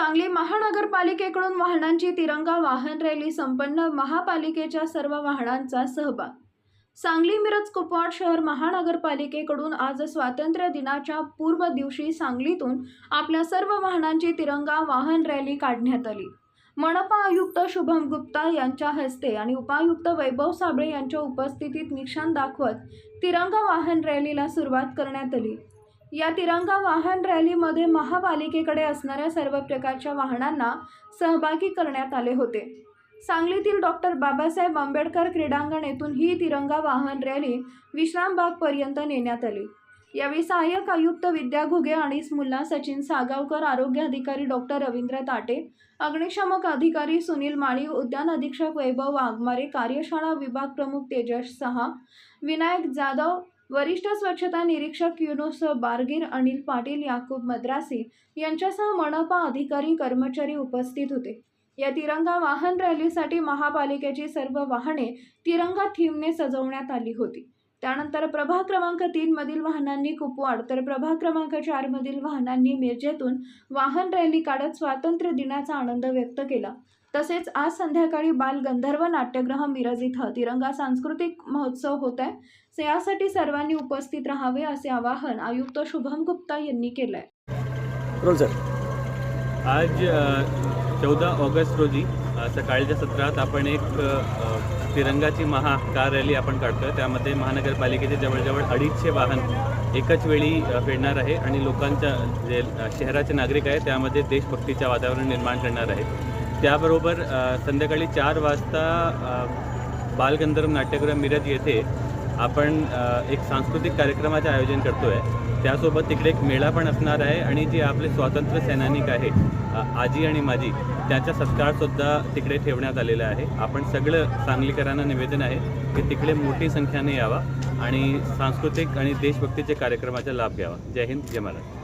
सांगली महानगरपालिकेकडून वाहनांची तिरंगा वाहन रॅली संपन्न महापालिकेच्या सर्व वाहनांचा सहभाग. सांगली मिरज कुपवाड शहर महानगरपालिकेकडून आज स्वातंत्र्य दिनाच्या पूर्व दिवशी सांगलीतून आपल्या सर्व वाहनांची तिरंगा वाहन रॅली काढण्यात आली. मनपा आयुक्त शुभम गुप्ता यांच्या हस्ते आणि उपायुक्त वैभव साबळे यांच्या उपस्थितीत निशाण दाखवत तिरंगा वाहन रॅलीला सुरुवात करण्यात आली. या तिरंगा वाहन रॅलीमध्ये महापालिकेकडे असणाऱ्या सर्व प्रकारच्या वाहनांना सहभागी करण्यात आले होते. सांगलीतील डॉक्टर बाबासाहेब आंबेडकर क्रीडांगण येथून ही तिरंगा वाहन रॅली विश्रामबागपर्यंत नेण्यात आली. यावेळी सहाय्यक आयुक्त विद्या घुगे आणि मुल्ला सचिन सागावकर आरोग्य अधिकारी डॉक्टर रवींद्र ताटे अग्निशामक अधिकारी सुनील माळी उद्यान अधीक्षक वैभव वाघमारे कार्यशाळा विभाग प्रमुख तेजस सहा विनायक जाधव वरिष्ठ स्वच्छता निरीक्षक युनुस बारगीर अनिल पाटील याकूब मद्रासी यांच्यासह मनपा अधिकारी कर्मचारी उपस्थित होते. या तिरंगा वाहन रॅलीसाठी महापालिकेची सर्व वाहने तिरंगा थीमने सजवण्यात आली होती. त्यानंतर प्रभाग क्रमांक तीन मधील वाहनांनी कुपवाड तर प्रभाग क्रमांक चार मधील वाहनांनी मिरजेतून वाहन रॅली काढत स्वातंत्र्य दिनाचा आनंद व्यक्त केला. तसेच आज संध्याकाळी बाल गंधर्व नाट्यगृह मिरज इथं तिरंगा सांस्कृतिक महोत्सव होत आहे यासाठी सर्वांनी उपस्थित राहावे असे आवाहन आयुक्त शुभम गुप्ता यांनी केलं आहे रोल सर? आज चौदा ऑगस्ट रोजी सकाळच्या सत्रात आपण एक तिरंगाची महाकार रॅली आपण काढतोय. त्यामध्ये महानगरपालिकेचे जवळजवळ अडीचशे वाहन एकाच वेळी फिरणार आहे आणि लोकांच्या जे शहराचे नागरिक आहे त्यामध्ये देशभक्तीचे वातावरण निर्माण करणार आहे त्याबरोबर संध्याकाळी चार वाजता बालगंधर्व नाट्यगृह मिरज येथे आपण एक सांस्कृतिक कार्यक्रमाचे आयोजन करतो आहे त्यासोबत तिकडे एक मेळा पण असणार आहे आणि जे आपले स्वातंत्र्य सैनानिक आहे आजी आणि माझी त्याचा सत्कारसुद्धा तिकडे ठेवण्यात आलेला आहे. आपण सगळं सांगलीकरांना निवेदन आहे की तिकडे मोठी संख्येने यावा आणि सांस्कृतिक आणि देशभक्तीचे कार्यक्रमाचा लाभ घ्यावा. जय हिंद जय महाराष्ट्र.